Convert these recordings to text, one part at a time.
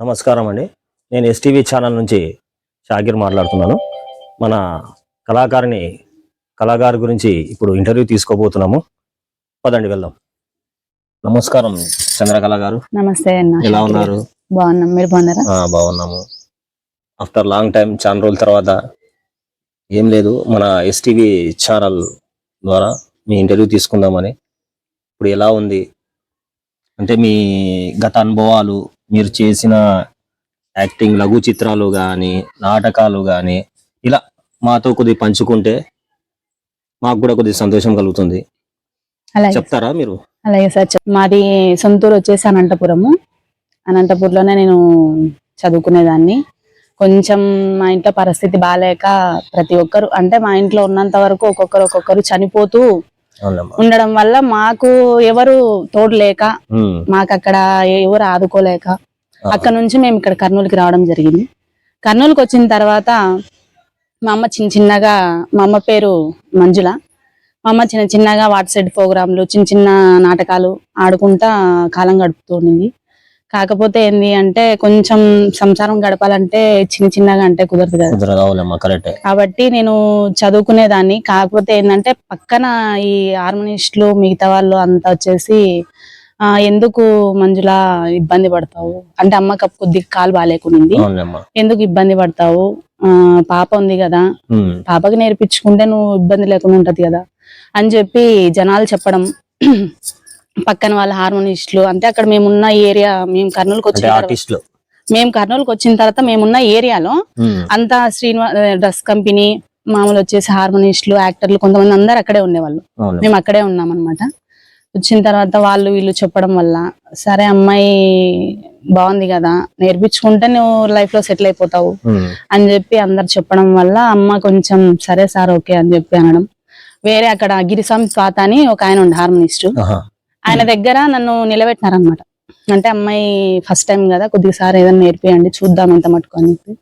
నమస్కారం అండి. నేను ఎస్టీవీ ఛానల్ నుంచి షాకిర్ మాట్లాడుతున్నాను. మన కళాకారిని కళాకారు గురించి ఇప్పుడు ఇంటర్వ్యూ తీసుకోబోతున్నాము. పదండి వెళ్దాం. నమస్కారం చంద్రకళ గారు నమస్తే అన్న. ఎలా ఉన్నారు? బాగున్నాం. మీరు బాగున్నారా? బాగున్నాము. ఆఫ్టర్ లాంగ్ టైం చాలా రోజుల తర్వాత ఏం లేదు. మన ఎస్టీవీ ఛానల్ ద్వారా మీ ఇంటర్వ్యూ తీసుకుందామని. ఇప్పుడు ఎలా ఉంది? అంటే మీ గత అనుభవాలు మీరు చేసిన యాక్టింగ్ లఘు చిత్రాలు కానీ నాటకాలు కానీ ఇలా మాతో కొద్దిగా పంచుకుంటే మాకు కూడా కొద్దిగా సంతోషం కలుగుతుంది. చెప్తారా మీరు? అలాగే సార్ మాది సొంతూరు వచ్చేసి అనంతపురము. అనంతపురంలోనే నేను చదువుకునేదాన్ని. కొంచెం మా ఇంట్లో పరిస్థితి బాగాలేక ప్రతి ఒక్కరు అంటే మా ఇంట్లో ఉన్నంత వరకు ఒక్కొక్కరు ఒక్కొక్కరు చనిపోతూ ఉండడం వల్ల మాకు ఎవరు తోడు లేక. మాకు అక్కడ ఎవరు ఆదుకోలేక. అక్కడ నుంచి మేము ఇక్కడ కర్నూలుకి రావడం జరిగింది కర్నూలుకి వచ్చిన తర్వాత మా అమ్మ చిన్న చిన్నగా మా అమ్మ పేరు మంజుల మా అమ్మ చిన్న చిన్నగా వాట్ సైడ్ ప్రోగ్రాంలు చిన్న చిన్న నాటకాలు ఆడుకుంటా కాలం గడుపుతుంది కాకపోతే ఏంది అంటే కొంచెం సంసారం గడపాలంటే చిన్న చిన్నగా అంటే కుదరదు కదా. కాబట్టి నేను చదువుకునేదాన్ని. కాకపోతే ఏంటంటే పక్కన ఈ హార్మోనిస్టులు మిగతా వాళ్ళు అంతా వచ్చేసి ఆ ఎందుకు మంజుల ఇబ్బంది పడతావు? అంటే అమ్మకి అప్పుడు కొద్దిగా కాలు అవునమ్మా ఎందుకు ఇబ్బంది పడతావు? ఆ పాప ఉంది కదా. పాపకి నేర్పించుకుంటే నువ్వు ఇబ్బంది లేకుండా ఉంటది కదా. అని చెప్పి జనాలు చెప్పడం. పక్కన వాళ్ళ హార్మోనిస్టులు అంటే అక్కడ మేమున్న ఏరియా మేము కర్నూలుకి వచ్చిన మేము కర్నూలుకి వచ్చిన తర్వాత మేమున్న ఏరియాలో. అంతా శ్రీనివాస్ డ్రెస్ కంపెనీ మామూలు వచ్చేసి హార్మోనిస్టులు యాక్టర్లు కొంతమంది అందరు అక్కడే ఉండేవాళ్ళు మేము అక్కడే ఉన్నాం అనమాట వచ్చిన తర్వాత వాళ్ళు వీళ్ళు చెప్పడం వల్ల సరే అమ్మాయి బాగుంది కదా నేర్పించుకుంటే నువ్వు లైఫ్లో సెటిల్ అయిపోతావు. అని చెప్పి అందరు చెప్పడం వల్ల అమ్మ కొంచెం సరే సార్ ఓకే అని చెప్పి అనడం వేరే అక్కడ గిరిసం స్వాత అని ఒక ఆయన ఉండే హార్మోనిస్ట్. ఆయన దగ్గర నన్ను నిలబెట్టినారనమాట అంటే అమ్మాయి ఫస్ట్ టైం కదా కొద్దిగా సార్ ఏదైనా నేర్పియండి చూద్దాం ఎంత మటుకు అని చెప్పి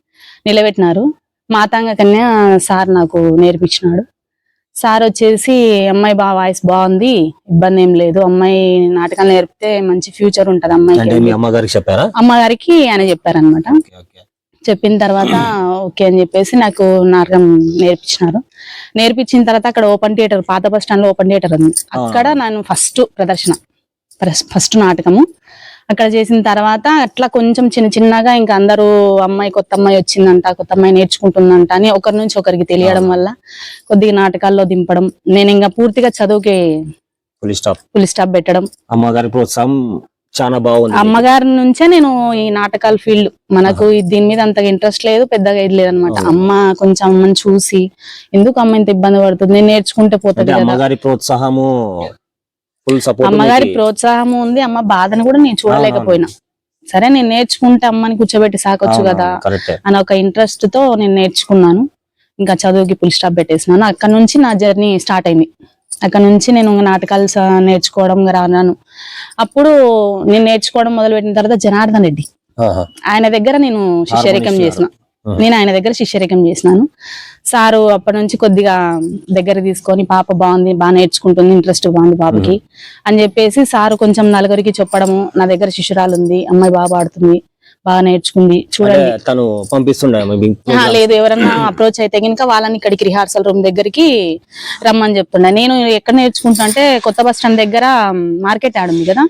నిలబెట్టినారు. మాతాంగ కన్యా సార్ నాకు నేర్పించినాడు. సార్ వచ్చేసి అమ్మాయి బా వాయిస్ బాగుంది ఇబ్బంది ఏం లేదు. అమ్మాయి నాటకాలు నేర్పితే మంచి ఫ్యూచర్ ఉంటది అమ్మాయికి అమ్మగారికి చెప్పారా? అమ్మగారికి ఆయన చెప్పారనమాట. చెప్పిన తర్వాత ఓకే అని చెప్పేసి నాకు నాటకం నేర్పించినారు. నేర్పించిన తర్వాత అక్కడ ఓపెన్ థియేటర్ పాత బస్ స్టాండ్లో ఓపెన్ థియేటర్ ఉంది. అక్కడ నేను ఫస్ట్ ప్రదర్శన ఫస్ట్ నాటకము. అక్కడ చేసిన తర్వాత అట్లా కొంచెం చిన్న చిన్నగా ఇంకా అందరూ అమ్మాయి కొత్త అమ్మాయి వచ్చిందంట కొత్త అమ్మాయి నేర్చుకుంటుందంట అని ఒకరి నుంచి ఒకరికి తెలియడం వల్ల కొద్దిగా నాటకాల్లో దింపడం నేను ఇంకా పూర్తిగా చదువుకి ఫుల్ స్టాప్ స్టాప్ పెట్టడం. అమ్మగారి ప్రోత్సాహం చాలా బాగుంది. అమ్మగారి నుంచే నేను ఈ నాటకాల ఫీల్డ్ మనకు దీని మీద అంతగా ఇంట్రెస్ట్ లేదు పెద్దగా ఇది లేదనమాట అవును. అమ్మ కొంచెం అమ్మని చూసి ఎందుకు అమ్మ ఇంత ఇబ్బంది పడుతుంది? నేను నేర్చుకుంటే పోతుంది అమ్మగారి ప్రోత్సాహము అమ్మగారి ప్రోత్సాహం ఉంది. అమ్మ బాధను కూడా నేను చూడలేకపోయినా. సరే నేను నేర్చుకుంటే అమ్మని కూర్చోబెట్టి సాకొచ్చు కదా అని ఒక ఇంట్రెస్ట్తో నేను నేర్చుకున్నాను. ఇంకా చదువుకి ఫుల్ స్టాప్ పెట్టేసినాను. అక్కడ నుంచి నా జర్నీ స్టార్ట్ అయింది. అక్కడ నుంచి నేను నాటకాలు నేర్చుకోవడం రాను అప్పుడు నేను నేర్చుకోవడం మొదలు పెట్టిన తర్వాత జనార్దన్ రెడ్డి. ఆయన దగ్గర నేను శిష్యరికం చేసిన. నేను ఆయన దగ్గర శిష్యరికం చేసినాను. సారు అప్పటి నుంచి కొద్దిగా దగ్గర తీసుకొని పాప బాగుంది బాగా నేర్చుకుంటుంది ఇంట్రెస్ట్ బాగుంది పాపకి అని చెప్పేసి సారు కొంచెం నలుగురికి చెప్పడము నా దగ్గర శిష్యురాలు ఉంది అమ్మాయి బాగా పాడుతుంది బాగా నేర్చుకుంది. చూడండి. తను పంపిస్తుండే. లేదు ఎవరన్నా అప్రోచ్ అయితే కనుక వాళ్ళని ఇక్కడికి రిహార్సల్ రూమ్ దగ్గరికి రమ్మని చెప్తుండే. నేను ఎక్కడ నేర్చుకుంటా అంటే కొత్త బస్ స్టాండ్ దగ్గర మార్కెట్ యాడ్ ఉంది కదా?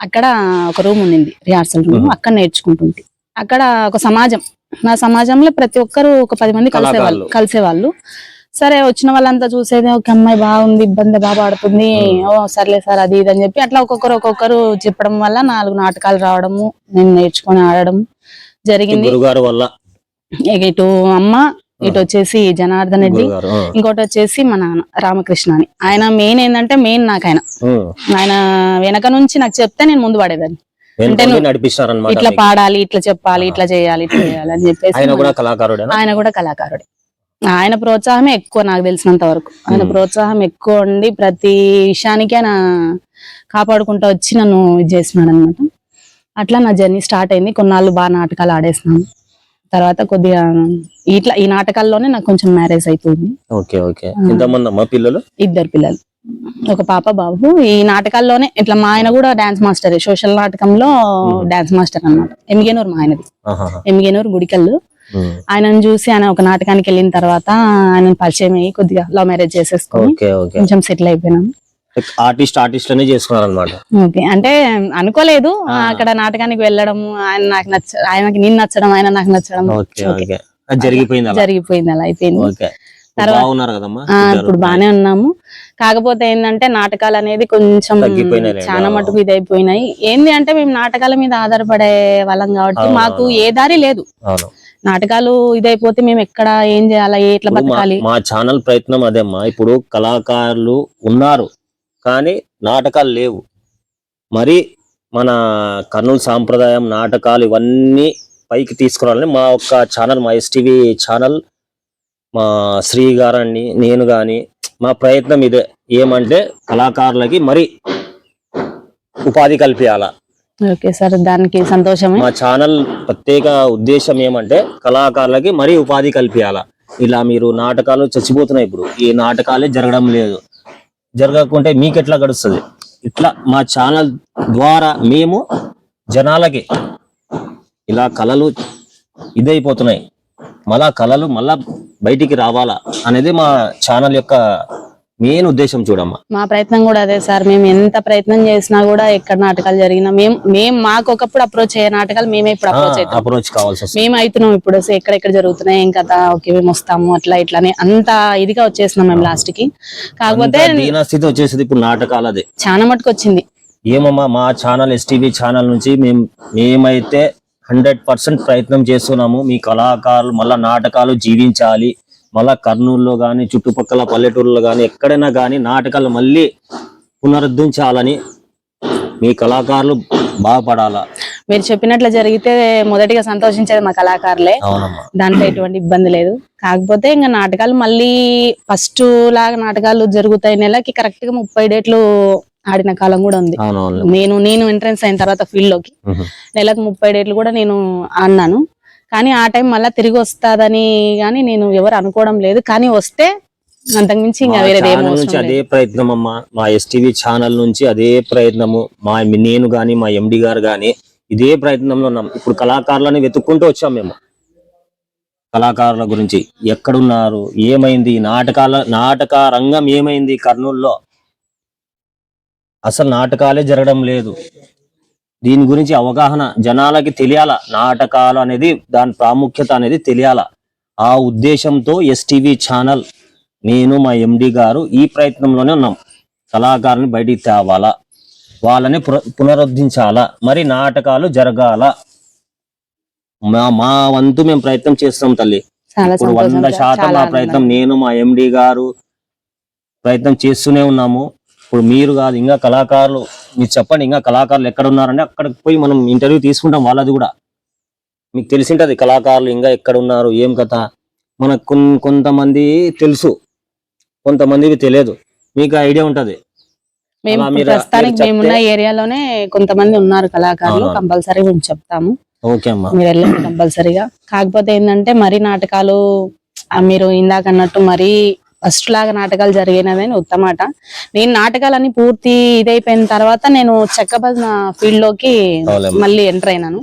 అక్కడ ఒక రూమ్ ఉంది రిహార్సల్ రూమ్. అక్కడ నేర్చుకుంటుంది. అక్కడ ఒక సమాజం. నా సమాజంలో ప్రతి ఒక్కరు ఒక పది మంది కలిసేవాళ్ళు. కలిసేవాళ్ళు. సరే వచ్చిన వాళ్ళంతా చూసేది ఒక అమ్మాయి బాగుంది ఇబ్బంది బాగా ఆడుతుంది మ్మ్. ఓ సర్లే సార్ అది ఇది అని చెప్పి అట్లా ఒక్కొక్కరు ఒక్కొక్కరు చెప్పడం వల్ల నాలుగు నాటకాలు రావడము నేను నేర్చుకొని ఆడడం జరిగింది. వల్ల. ఇటు అమ్మ ఇటు వచ్చేసి జనార్దన్ రెడ్డి. ఇంకోటి వచ్చేసి మన నాన్న రామకృష్ణ అని ఆయన మెయిన్ ఏంటంటే మెయిన్ నాకు ఆయన. ఆయన వెనక నుంచి నాకు చెప్తే నేను ముందు పడేదాన్ని. ఇట్లా. పాడాలి ఇట్లా చెప్పాలి ఇట్లా చేయాలి ఇట్లా చేయాలి అని చెప్పేసి ఆయన కూడా కళాకారుడేనా? ఆయన కూడా కళాకారుడే. ఆయన ప్రోత్సాహమే ఎక్కువ నాకు తెలిసినంత వరకు. ఆయన. ప్రోత్సాహం ఎక్కువ ఉండి ప్రతి విషయానికి ఆయన కాపాడుకుంటూ వచ్చి నన్ను ఇది చేసినాడు అనమాట అట్లా నా జర్నీ స్టార్ట్ అయింది. కొన్నాళ్ళు బాగా నాటకాలు ఆడేసినాను. తర్వాత కొద్దిగా ఇట్లా ఈ నాటకాల్లోనే నాకు కొంచెం మ్యారేజ్ అయిపోయింది ఓకే ఓకే. ఎంతమంది అమ్మా పిల్లలు? ఇద్దరు పిల్లలు. ఒక పాప బాబు. ఈ నాటకాల్లోనే ఇట్లా మా ఆయన కూడా డాన్స్ మాస్టర్. సోషల్ నాటకంలో డాన్స్ మాస్టర్ అన్నమాట. ఎమిగేనూరు మా ఆయనది. ఎమిగేనూరు గుడికల్లు. ఆయనను చూసి ఆయన ఒక నాటకానికి వెళ్ళిన తర్వాత ఆయన పరిచయం అయ్యి కొద్దిగా లవ్ మ్యారేజ్ చేసేసుకొని కొంచెం సెటిల్ అయిపోయినాం. ఆర్టిస్ట్ ఆర్టిస్ట్ అనే చేసుకున్నారు అనమాట ఓకే అంటే అనుకోలేదు అక్కడ నాటకానికి వెళ్ళడం ఆయన నాకు నచ్చ ఆయనకి నేను నచ్చడం ఆయన నాకు నచ్చడం. జరిగిపోయింది అలా? జరిగిపోయింది అలా అయిపోయింది? ఇప్పుడు బానే ఉన్నాము. కాకపోతే ఏంటంటే నాటకాలు అనేది కొంచెం. చాలా మటుకు ఇదైపోయినాయి. ఏంది అంటే మేము నాటకాల మీద ఆధారపడే వాళ్ళం కాబట్టి మాకు. ఏ దారి లేదు. నాటకాలు ఇదైపోతే మేము ఎక్కడ ఏం చేయాలా? ఎట్లా బతకాలి? మా ఛానల్ ప్రయత్నం అదేమ్మా ఇప్పుడు కళాకారులు ఉన్నారు కానీ నాటకాలు లేవు. మరి మన కర్నూలు సాంప్రదాయం నాటకాలు ఇవన్నీ పైకి తీసుకురావాలని మా యొక్క ఛానల్ మా ఎస్టీవీ ఛానల్ మా శ్రీ గారని నేను గాని మా ప్రయత్నం ఇదే. ఏమంటే కళాకారులకి మరి ఉపాధి కల్పించాల ఓకే సార్ దానికి సంతోషమే. మా ఛానల్ ప్రత్యేక ఉద్దేశం ఏమంటే కళాకారులకి మరీ ఉపాధి కల్పించాలా ఇలా మీరు నాటకాలు చచ్చిపోతున్నాయి ఇప్పుడు. ఈ నాటకాలే జరగడం లేదు. జరగకుంటే మీకు ఎట్లా గడుస్తుంది? ఇట్లా మా ఛానల్ ద్వారా మేము జనాలకి ఇలా కళలు ఇదైపోతున్నాయి. మళ్ళా కళలు మళ్ళా బయటికి రావాలా అనేది మా ఛానల్ యొక్క మెయిన్ ఉద్దేశం చూడమ్మా. మా ప్రయత్నం కూడా అదే సార్. మేము ఎంత ప్రయత్నం చేసినా కూడా ఎక్కడ నాటకాలు జరిగినా మేము మేము మాకు ఒకప్పుడు అప్రోచ్ అయ్యే నాటకాలు మేమే ఇప్పుడు అప్రోచ్ అవుతాం. అప్రోచ్ కావాల్సి వస్తుంది. మేము అవుతున్నాం ఇప్పుడు. ఎక్కడెక్కడ జరుగుతున్నాయి ఏం కథ ఓకే మేము వస్తాము అట్లా ఇట్లానే అంత ఇదిగా వచ్చేసినాం మేము లాస్ట్కి. కాకపోతే దీనస్థితి వచ్చేసింది ఇప్పుడు నాటకాలదే చాలా మటుకు వచ్చింది. ఏమమ్మా మా ఛానల్ ఎస్టీవీ ఛానల్ నుంచి మేము మేమైతే హండ్రెడ్ పర్సెంట్ ప్రయత్నం చేస్తున్నాము. మీ కళాకారులు మళ్ళా నాటకాలు జీవించాలి. మళ్ళా కర్నూలులో కానీ చుట్టుపక్కల పల్లెటూరులో కానీ ఎక్కడైనా కానీ నాటకాలు మళ్ళీ పునరుద్ధరించాలని మీ కళాకారులు బాగుపడాలా మీరు చెప్పినట్లు జరిగితే మొదటిగా సంతోషించేది మా కళాకారులే. దాంట్లో ఎటువంటి ఇబ్బంది లేదు. కాకపోతే ఇంకా నాటకాలు మళ్ళీ ఫస్ట్ లాగా నాటకాలు జరుగుతాయి నెలకి కరెక్ట్గా ముప్పై డేట్లు ఆడిన కాలం కూడా ఉంది. నేను నేను ఎంట్రన్స్ అయిన తర్వాత ఫీల్డ్లోకి నెలకు ముప్పై డేట్లు కూడా నేను అన్నాను కానీ ఆ టైం మళ్ళీ తిరిగి వస్తాదని కానీ నేను ఎవరు అనుకోవడం లేదు. కానీ వస్తే అంతకుమించి ఇంకా ఛానల్ నుంచి అదే ప్రయత్నం అమ్మా మా ఎస్టీవీ ఛానల్ నుంచి అదే ప్రయత్నము. మా నేను గాని మా ఎండి గారు గాని ఇదే ప్రయత్నంలో ఉన్నాం. ఇప్పుడు కళాకారులని వెతుక్కుంటూ వచ్చాం మేము. కళాకారుల గురించి ఎక్కడున్నారు? ఏమైంది? నాటకాల నాటక రంగం ఏమైంది కర్నూలులో? అసలు నాటకాలే జరగడం లేదు. దీని గురించి అవగాహన జనాలకి తెలియాల? నాటకాలు అనేది దాని ప్రాముఖ్యత అనేది తెలియాల? ఆ ఉద్దేశంతో ఎస్టీవీ ఛానల్ నేను మా ఎండి గారు ఈ ప్రయత్నంలోనే ఉన్నాం. కళాకారుని బయటికి తేవాలా? వాళ్ళని పునరుద్ధరించాలా? మరి నాటకాలు జరగాల? మా మా వంతు మేము ప్రయత్నం చేస్తున్నాం తల్లి. ఇప్పుడు వంద. శాతం మా ప్రయత్నం. నేను మా ఎండి గారు ప్రయత్నం చేస్తూనే ఉన్నాము. ఇప్పుడు మీరు కాదు ఇంకా కళాకారులు మీరు చెప్పండి ఇంకా కళాకారులు ఎక్కడ ఉన్నారంటే అక్కడికి పోయి మనం ఇంటర్వ్యూ తీసుకుంటాం వాళ్ళది కూడా. మీకు తెలిసింటది కళాకారులు ఇంకా ఎక్కడ ఉన్నారు ఏం కథ? మనకు కొన్- కొంతమంది తెలుసు కొంతమందికి తెలియదు. మీకు ఐడియా ఉంటది. మేము ప్రస్తుతానికి మేమున్న ఏరియాలోనే కొంతమంది ఉన్నారు కళాకారులు. కంపల్సరీ మేము చెప్తాము. ఓకే అమ్మా. మీరు వెళ్ళండి కంపల్సరీగా. కాకపోతే ఏంటంటే మరి నాటకాలు మీరు ఇందాక అన్నట్టు మరి ఫస్ట్ లాగా నాటకాలు జరిగినదని ఉత్తమాట నేను నాటకాలన్నీ పూర్తి ఇదైపోయిన తర్వాత నేను చెక్క భజన ఫీల్డ్లోకి. మళ్ళీ ఎంటర్ అయినాను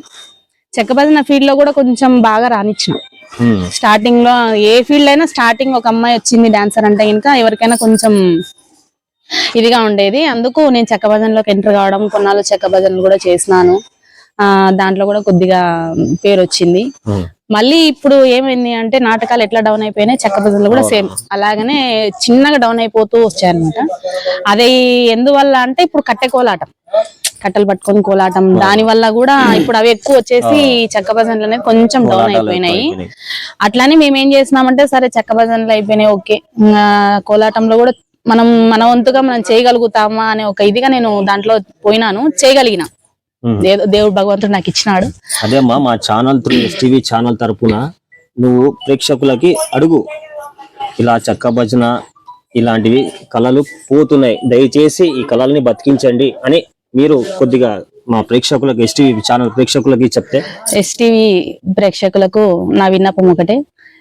చెక్క భజన ఫీల్డ్లో కూడా కొంచెం బాగా రానిచ్చిన ఉమ్. స్టార్టింగ్లో ఏ ఫీల్డ్ అయినా స్టార్టింగ్ ఒక అమ్మాయి వచ్చింది డాన్సర్ అంటే ఇంకా ఎవరికైనా కొంచెం ఇదిగా ఉండేది అందుకు నేను చెక్క భజనలోకి ఎంటర్ కావడం కొన్నాళ్ళు చెక్క భజనలు కూడా చేసినాను ఆ దాంట్లో కూడా కొద్దిగా పేరు వచ్చింది. మళ్ళీ ఇప్పుడు ఏమైంది అంటే నాటకాలు ఎట్లా డౌన్ అయిపోయినాయి? చెక్క భజనలు కూడా సేమ్ అలాగనే చిన్నగా డౌన్ అయిపోతూ వచ్చాయన్నమాట. అది ఎందువల్ల అంటే ఇప్పుడు కట్టె కోలాటం. కట్టెలు పట్టుకొని కోలాటం. దాని వల్ల కూడా ఇప్పుడు అవి ఎక్కువ వచ్చేసి చెక్క భజనలు అనేది కొంచెం డౌన్ అయిపోయినాయి. అట్లానే మేము ఏం చేసినామంటే సరే చెక్క భజనలు అయిపోయినాయి ఓకే. కోలాటంలో కూడా మనం మన వంతుగా మనం చేయగలుగుతామా అనే ఒక ఇదిగా నేను దాంట్లో పోయినాను. చేయగలిగిన. దేవుడు భగవంతుడు నాకు ఇచ్చినాడు. అదే అమ్మా మా ఛానల్ త్రూ ఎస్టీవీ ఛానల్ తరపున నువ్వు ప్రేక్షకులకి అడుగు. ఇలా చెక్క భజన ఇలాంటివి కళలు పోతున్నాయి. దయచేసి ఈ కళల్ని బతికించండి అని మీరు కొద్దిగా మా ప్రేక్షకులకు ఎస్టీవీ ఛానల్ ప్రేక్షకులకి చెప్తే. ఎస్టీవీ ప్రేక్షకులకు నా విన్నపం ఒకటే.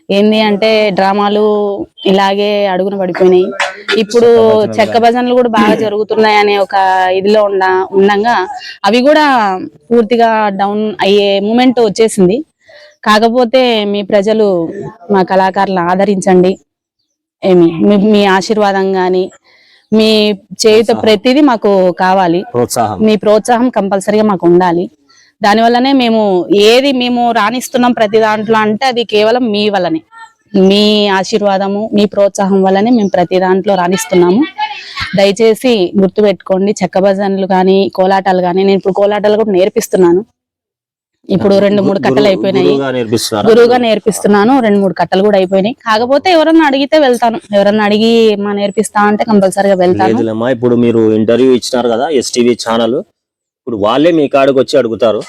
ఏంది అంటే డ్రామాలు ఇలాగే అడుగున పడిపోయినాయి. ఇప్పుడు చెక్క భజనలు కూడా. బాగా జరుగుతున్నాయి అనే ఒక ఇదిలో ఉండ ఉండంగా అవి కూడా పూర్తిగా డౌన్ అయ్యే మూమెంట్ వచ్చేసింది. కాకపోతే మీ ప్రజలు మా కళాకారులను ఆదరించండి. ఏమి? మీ ఆశీర్వాదం గాని మీ చేయుత ప్రతిదీ మాకు కావాలి. మీ ప్రోత్సాహం కంపల్సరీగా మాకు ఉండాలి. దానివల్లనే మేము ఏది మేము రాణిస్తున్నాం ప్రతి దాంట్లో అంటే అది కేవలం మీ వల్లనే. మీ ఆశీర్వాదము మీ ప్రోత్సాహం వల్లనే మేము ప్రతి దాంట్లో రాణిస్తున్నాము. దయచేసి గుర్తుపెట్టుకోండి చెక్క భజనలు కానీ కోలాటాలు కానీ నేను ఇప్పుడు కోలాటాలు కూడా నేర్పిస్తున్నాను. ఇప్పుడు రెండు మూడు కట్టలు అయిపోయినాయి. గురువుగా నేర్పిస్తున్నాను రెండు మూడు కట్టలు కూడా అయిపోయినాయి. కాకపోతే ఎవరన్నా అడిగితే వెళ్తాను. ఎవరన్నా అడిగి మా నేర్పిస్తా అంటే కంపల్సరీగా వెళ్తాను. ఇప్పుడు మీరు ఇంటర్వ్యూ ఇచ్చినారు కదా ఎస్టీవీ ఛానల్ ఇప్పుడు వాళ్ళే మీ కాడికి వచ్చి అడుగుతారు.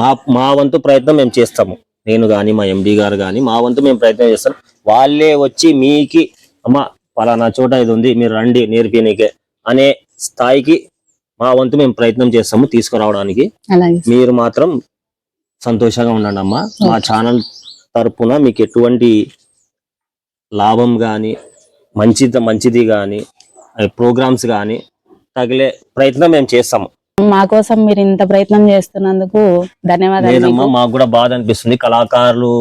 మా మా వంతు ప్రయత్నం మేము చేస్తాము. నేను గాని మా ఎండి గారు గాని మా వంతు మేము ప్రయత్నం చేస్తాం. వాళ్ళే వచ్చి మీకి అమ్మ పలానా చోట ఇది ఉంది మీరు రండి నేర్పినీకే అనే స్థాయికి మా వంతు మేము ప్రయత్నం చేస్తాము తీసుకురావడానికి. మీరు మాత్రం సంతోషంగా ఉండండి అమ్మా. మా ఛానల్ తరపున మీకు ఎటువంటి లాభం కానీ మంచి మంచిది కానీ ప్రోగ్రామ్స్ కానీ తగిలే ప్రయత్నం మేము చేస్తాము. మా కోసం మీరు ఇంత ప్రయత్నం చేస్తున్నందుకు ధన్యవాదాలు లేదమ్మా మాకు కూడా బాధ అనిపిస్తుంది. కళాకారులు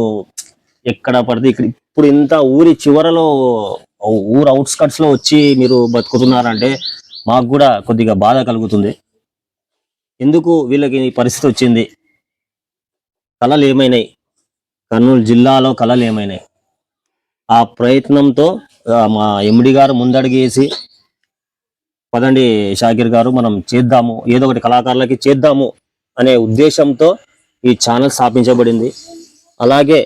ఎక్కడ పడితే ఇక్కడ ఇప్పుడు ఇంత ఊరి చివరలో ఊరు అవుట్స్కట్స్లో వచ్చి మీరు బతుకుతున్నారంటే మాకు కూడా కొద్దిగా బాధ కలుగుతుంది. ఎందుకు వీళ్ళకి ఈ పరిస్థితి వచ్చింది? కళలు ఏమైనాయి? కర్నూలు జిల్లాలో కళలు ఏమైనాయి? ఆ ప్రయత్నంతో మా ఎండి గారు ముందడుగేసి పదండి షాకిర్ గారు మనం చేద్దాము ఏదో ఒకటి కళాకారులకి చేద్దాము అనే ఉద్దేశంతో ఈ ఛానల్ స్థాపించబడింది. అలాగే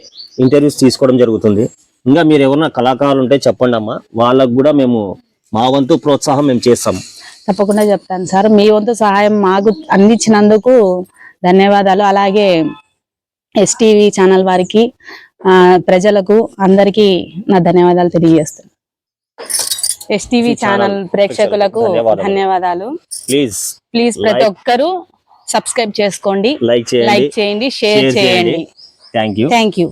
ఇంటర్వ్యూస్ తీసుకోవడం జరుగుతుంది. ఇంకా మీరు ఎవరన్నా కళాకారులు ఉంటే చెప్పండి అమ్మా. వాళ్ళకు కూడా మేము మా వంతు ప్రోత్సాహం మేము చేస్తాం. తప్పకుండా చెప్తాను సార్. మీ వంతు సహాయం మాకు అందించినందుకు ధన్యవాదాలు. అలాగే ఎస్టీవీ ఛానల్ వారికి ప్రజలకు అందరికీ నా ధన్యవాదాలు తెలియజేస్తాను ఎస్టీవీ ఛానల్ ప్రేక్షకులకు ధన్యవాదాలు. ప్లీజ్ ప్లీజ్ ప్రతి ఒక్కరూ సబ్స్క్రైబ్ చేసుకోండి లైక్ చేయండి షేర్. చేయండి థ్యాంక్ యూ థ్యాంక్ యూ